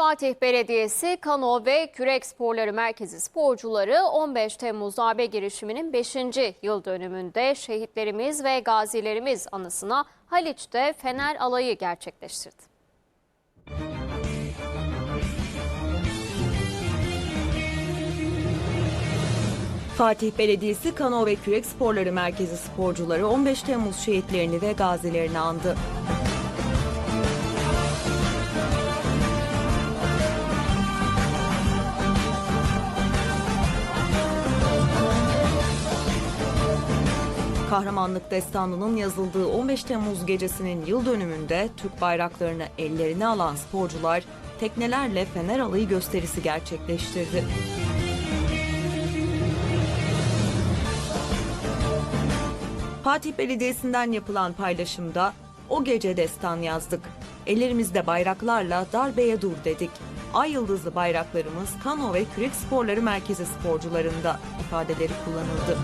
Fatih Belediyesi Kano ve Kürek Sporları Merkezi sporcuları 15 Temmuz darbe girişiminin 5. yıl dönümünde şehitlerimiz ve gazilerimiz anısına Haliç'te Fener alayı gerçekleştirdi. Fatih Belediyesi Kano ve Kürek Sporları Merkezi sporcuları 15 Temmuz şehitlerini ve gazilerini andı. Kahramanlık destanının yazıldığı 15 Temmuz gecesinin yıl dönümünde Türk bayraklarını ellerine alan sporcular teknelerle Fener Alayı gösterisi gerçekleştirdi. Fatih Belediyesi'nden yapılan paylaşımda o gece destan yazdık. Ellerimizde bayraklarla darbeye dur dedik. Ay yıldızlı bayraklarımız Kano ve Kürek Sporları Merkezi sporcularında ifadeleri kullanıldı.